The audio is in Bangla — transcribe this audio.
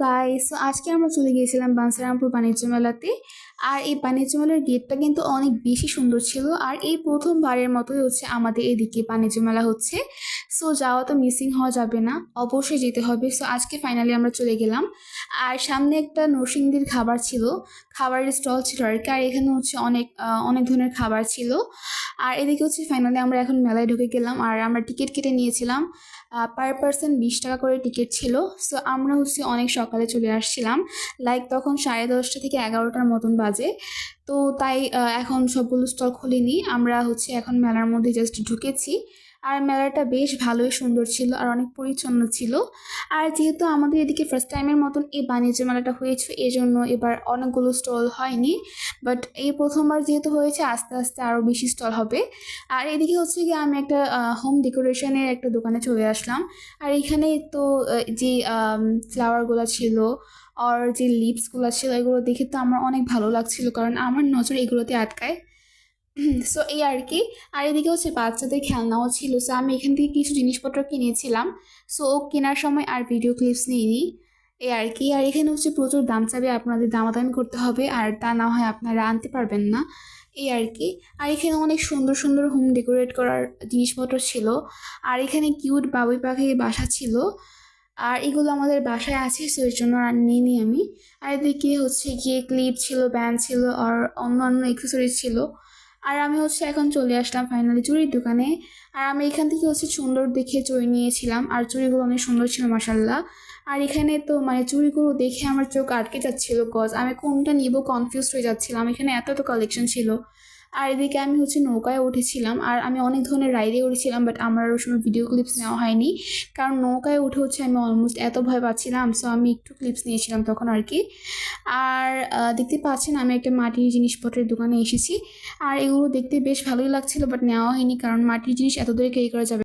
গাইস আজকে আমরা চলে গিয়েছিলাম বাঁসারামপুর বাণিজ্য মেলাতে। আর এই বাণিজ্য মেলার গেটটা কিন্তু অনেক বেশি সুন্দর ছিল। আর এই প্রথমবারের মতোই হচ্ছে আমাদের এদিকে বাণিজ্য মেলা হচ্ছে। সো যাওয়া তো মিসিং হওয়া যাবে না, অবশ্যই যেতে হবে। সো আজকে ফাইনালি আমরা চলে গেলাম। আর সামনে একটা নরসিংদীর খাবার ছিল, খাবারের স্টল ছিল আর কি। আর এখানে হচ্ছে অনেক অনেক ধরনের খাবার ছিল। আর এদিকে হচ্ছে ফাইনালি আমরা এখন মেলায় ঢুকে গেলাম। আর আমরা টিকিট কেটে নিয়েছিলাম পার পার্সন বিশ টাকা করে টিকিট ছিল। সো আমরা হচ্ছে অনেক সকালে চলে আসছিলাম। লাইক তখন সাড়ে দশটা থেকে এগারোটার মতন বাজে। তো তাই এখন সবগুলো স্টল খুলিনি। আমরা হচ্ছে এখন মেলার মধ্যে জাস্ট ঢুকেছি। আর মেলাটা বেশ ভালোই সুন্দর ছিল আর অনেক পরিচ্ছন্ন ছিল। আর যেহেতু আমাদের এদিকে ফার্স্ট টাইমের মতন এই বাণিজ্য মেলাটা হয়েছে এই জন্য এবার অনেকগুলো স্টল হয়নি। বাট এই প্রথমবার যেহেতু হয়েছে, আস্তে আস্তে আরও বেশি স্টল হবে। আর এদিকে হচ্ছে গিয়ে আমি একটা হোম ডেকোরেশনের একটা দোকানে চলে আসলাম। আর এখানে তো যে ফ্লাওয়ারগুলো ছিল আর যে লিপসগুলো ছিল, এগুলো দেখে তো আমার অনেক ভালো লাগছিল। কারণ আমার নজর এগুলোতে আটকায়। সো এই আর কি। আর এদিকে হচ্ছে বাচ্চাদের খেলনাও ছিল। সো আমি এখান থেকে কিছু জিনিসপত্র কিনেছিলাম। সো ও কেনার সময় আর ভিডিও ক্লিপস নিইনি। এই আর কি। আর এখানে হচ্ছে প্রচুর দাম চাবে। আপনাদের দামাদামি করতে হবে। আর তা না হয় আপনারা আনতে পারবেন না। এই আর কি। আর এখানে অনেক সুন্দর সুন্দর হোম ডেকোরেট করার জিনিসপত্র ছিল। আর এখানে কিউট বাবুই পাখির বাসা ছিল। আর এগুলো আমাদের বাসায় আছে। সো এর জন্য আর নিইনি আমি। আর এদিকে হচ্ছে গিয়ে ক্লিপ ছিল ব্যান্ড ছিল, আর অন্য অন্য অ্যাক্সেসরিজ ছিল। আর আমি হচ্ছে এখন চলে আসলাম ফাইনালি চুড়ির দোকানে। আর আমি এখান থেকে হচ্ছে সুন্দর দেখে চুড়ি নিয়েছিলাম, আর চুড়িগুলো অনেক সুন্দর ছিল মাসাল্লাহ আর এখানে তো মানে চুড়িগুলো দেখে আমার চোখ আটকে যাচ্ছিল কজ আমি কোনটা নিব কনফিউজ হয়ে যাচ্ছিলাম। এখানে এত তো কালেকশন ছিল। আর এদিকে আমি হচ্ছে নৌকায় উঠেছিলাম আর আমি অনেক ধরনের রাইডে উঠেছিলাম বাট আমার ওই সময় ভিডিও ক্লিপস নেওয়া হয়নি। কারণ নৌকায় উঠে হচ্ছে আমি অলমোস্ট এত ভয় পাচ্ছিলাম সো আমি একটু ক্লিপস নিয়েছিলাম তখন আর কি আর দেখতে পাচ্ছেন আমি একটা মাটির জিনিসপত্রের দোকানে এসেছি। আর এগুলো দেখতে বেশ ভালোই লাগছিল বাট নেওয়া হয়নি কারণ মাটির জিনিস এত দূরে ক্যারি করা যাবে